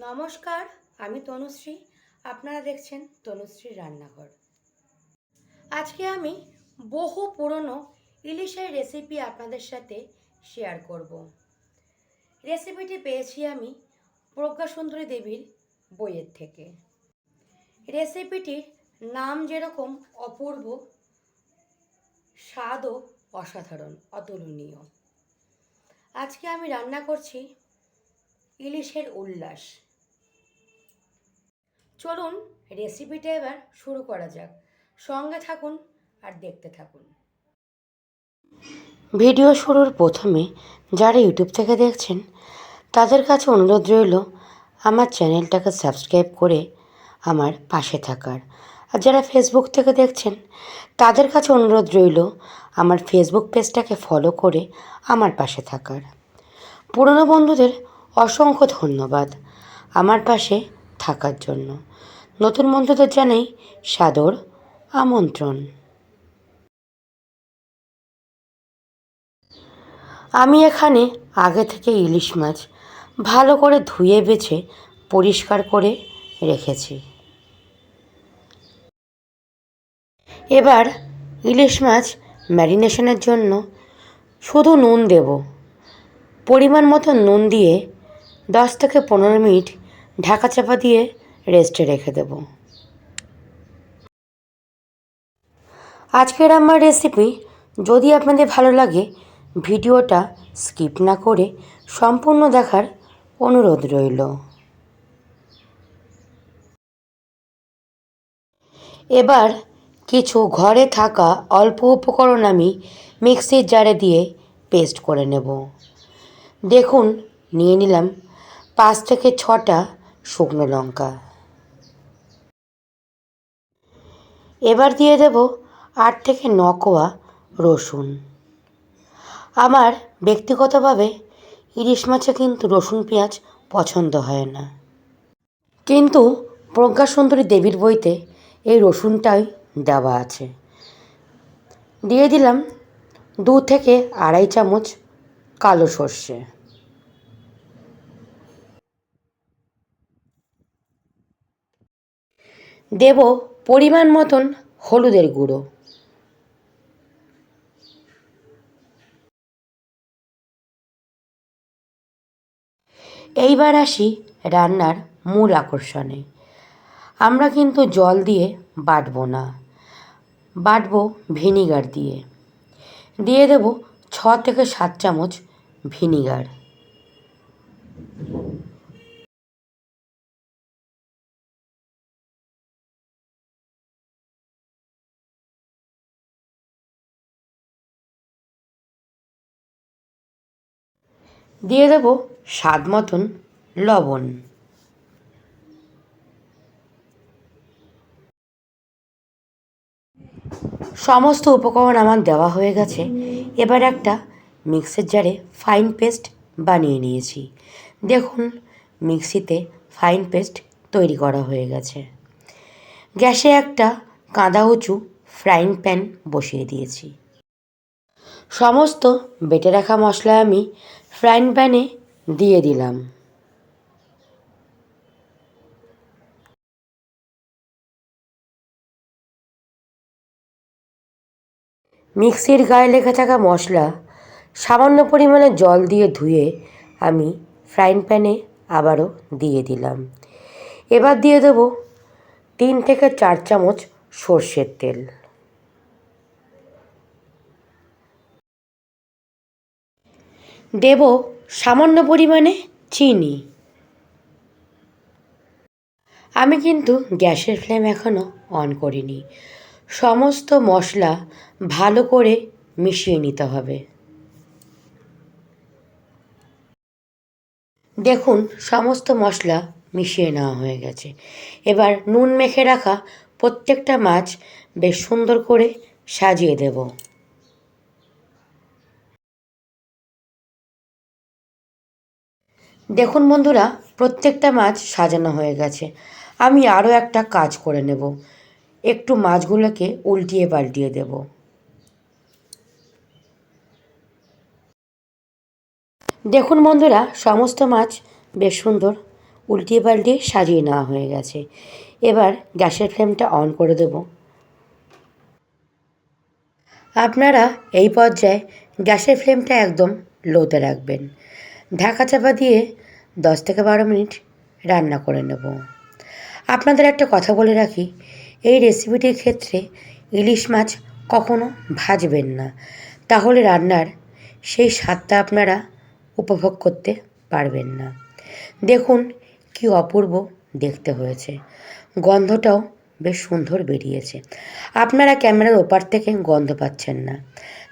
নমস্কার, আমি তনুশ্রী। আপনারা দেখছেন তনুশ্রী রান্নাঘর। আজকে আমি বহু পুরনো ইলিশের রেসিপি আপনাদের সাথে শেয়ার করব। রেসিপিটি পেয়েছি আমি প্রজ্ঞা সুন্দরী দেবীর বইয়ের থেকে। রেসিপিটির নাম যেরকম অপূর্ব, স্বাদও অসাধারণ, অতুলনীয়। আজকে আমি রান্না করছি ইলিশের উল্লাস। চলুন রেসিপিটা এবার শুরু করা যাক। সঙ্গে থাকুন আর দেখতে থাকুন। ভিডিও শুরুর প্রথমে যারা ইউটিউব থেকে দেখছেন, তাদের কাছে অনুরোধ রইল আমার চ্যানেলটাকে সাবস্ক্রাইব করে আমার পাশে থাকার। আর যারা ফেসবুক থেকে দেখছেন, তাদের কাছে অনুরোধ রইল আমার ফেসবুক পেজটাকে ফলো করে আমার পাশে থাকার। পুরনো বন্ধুদের অসংখ্য ধন্যবাদ। আমার পাশে থাকার জন্য। নতুন বন্ধুদের জানাই সাদর আমন্ত্রণ। আমি এখানে আগে থেকে ইলিশ মাছ ভালো করে ধুয়ে বেছে পরিষ্কার করে রেখেছি। এবার ইলিশ মাছ ম্যারিনেশনের জন্য শুধু নুন দেব। পরিমাণ মতো নুন দিয়ে দশ থেকে পনেরো মিনিট ঢাকা চাপা দিয়ে রেস্টে রেখে দেব। আজকের আমার রেসিপি যদি আপনাদের ভালো লাগে, ভিডিওটা স্কিপ না করে সম্পূর্ণ দেখার অনুরোধ রইল। এবার কিছু ঘরে থাকা অল্প উপকরণ আমি মিক্সির জারে দিয়ে পেস্ট করে নেব। দেখুন, নিয়ে নিলাম পাঁচ থেকে ছটা শুকনো লঙ্কা। এবার দিয়ে দেব আট থেকে ন কোয়া রসুন। আমার ব্যক্তিগতভাবে ইলিশ মাছে কিন্তু রসুন পেঁয়াজ পছন্দ হয় না। কিন্তু প্রজ্ঞা সুন্দরী দেবীর বইতে এই রসুনটাই দেওয়া আছে। দিয়ে দিলাম দু থেকে আড়াই চামচ কালো সর্ষে। দেব পরিমাণ মতন হলুদের গুঁড়ো। এইবার আসি রান্নার মূল আকর্ষণে। আমরা কিন্তু জল দিয়ে বাটবো না। বাটবো ভিনিগার দিয়ে। দিয়ে দেব ছ থেকে সাত চামচ ভিনিগার। দিয়ে দেব স্বাদ মতন লবণ। সমস্ত উপকরণ আমার দেওয়া হয়ে গেছে। এবার একটা মিক্সের জারে ফাইন পেস্ট বানিয়ে নিয়েছি। দেখুন, মিক্সিতে ফাইন পেস্ট তৈরি করা হয়ে গেছে। গ্যাসে একটা কাঁদা উঁচু ফ্রাইং প্যান বসিয়ে দিয়েছি। সমস্ত বেটে রাখা মশলা আমি ফ্রাইং প্যানে দিয়ে দিলাম। মিক্সির গায়ে লেখা থাকা মশলা সামান্য পরিমাণে জল দিয়ে ধুয়ে আমি ফ্রাইং প্যানে আবারও দিয়ে দিলাম। এবার দিয়ে দেবো তিন থেকে চার চামচ সর্ষের তেল। দেব সামান্য পরিমাণে চিনি। আমি কিন্তু গ্যাসের ফ্লেম এখনও অন করিনি। সমস্ত মশলা ভালো করে মিশিয়ে নিতে হবে। দেখুন, সমস্ত মশলা মিশিয়ে নেওয়া হয়ে গেছে। এবার নুন মেখে রাখা প্রত্যেকটা মাছ বেশ সুন্দর করে সাজিয়ে দেব। দেখুন বন্ধুরা, প্রত্যেকটা মাছ সাজানো হয়ে গেছে। আমি আরও একটা কাজ করে নেব। একটু মাছগুলোকে উল্টিয়ে পাল্টিয়ে দেব। দেখুন বন্ধুরা, সমস্ত মাছ বেশ সুন্দর উল্টিয়ে পাল্টিয়ে সাজিয়ে নেওয়া হয়ে গেছে। এবার গ্যাসের ফ্লেমটা অন করে দেব। আপনারা এই পর্যায়ে গ্যাসের ফ্লেমটা একদম লোতে রাখবেন। ঢাকা চাপা দিয়ে দশ থেকে বারো মিনিট রান্না করে নেব। আপনাদের একটা কথা বলে রাখি, এই রেসিপিটির ক্ষেত্রে ইলিশ মাছ কখনো ভাজবেন না। তাহলে রান্নার সেই স্বাদটা আপনারা উপভোগ করতে পারবেন না। দেখুন কি অপূর্ব দেখতে হয়েছে। গন্ধটাও বেশ সুন্দর বেরিয়েছে। আপনারা ক্যামেরার ওপার থেকে গন্ধ পাচ্ছেন না।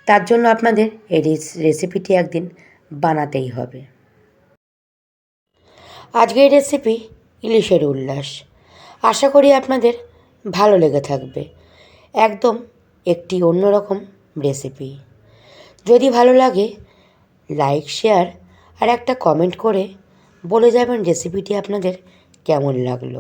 তার জন্য আপনাদের এই রেসিপিটি একদিন বানাতেই হবে। আজকের রেসিপি ইলিশের উল্লাস। আশা করি আপনাদের ভালো লেগে থাকবে। একদম একটি অন্যরকম রেসিপি যদি ভালো লাগে লাইক শেয়ার আর একটা কমেন্ট করে বলে যাবেন রেসিপিটি আপনাদের কেমন লাগল।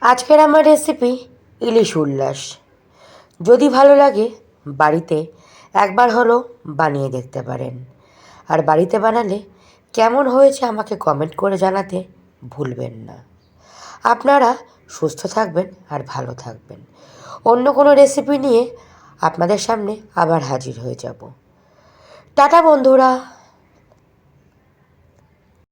আজকের আমার রেসিপি ইলিশ উল্লাস। যদি ভালো লাগে, বাড়িতে একবার হলো বানিয়ে দেখতে পারেন। আর বাড়িতে বানালে কেমন হয়েছে আমাকে কমেন্ট করে জানাতে ভুলবেন না। আপনারা সুস্থ থাকবেন আর ভালো থাকবেন। অন্য কোনো রেসিপি নিয়ে আপনাদের সামনে আবার হাজির হয়ে যাব। টাটা বন্ধুরা!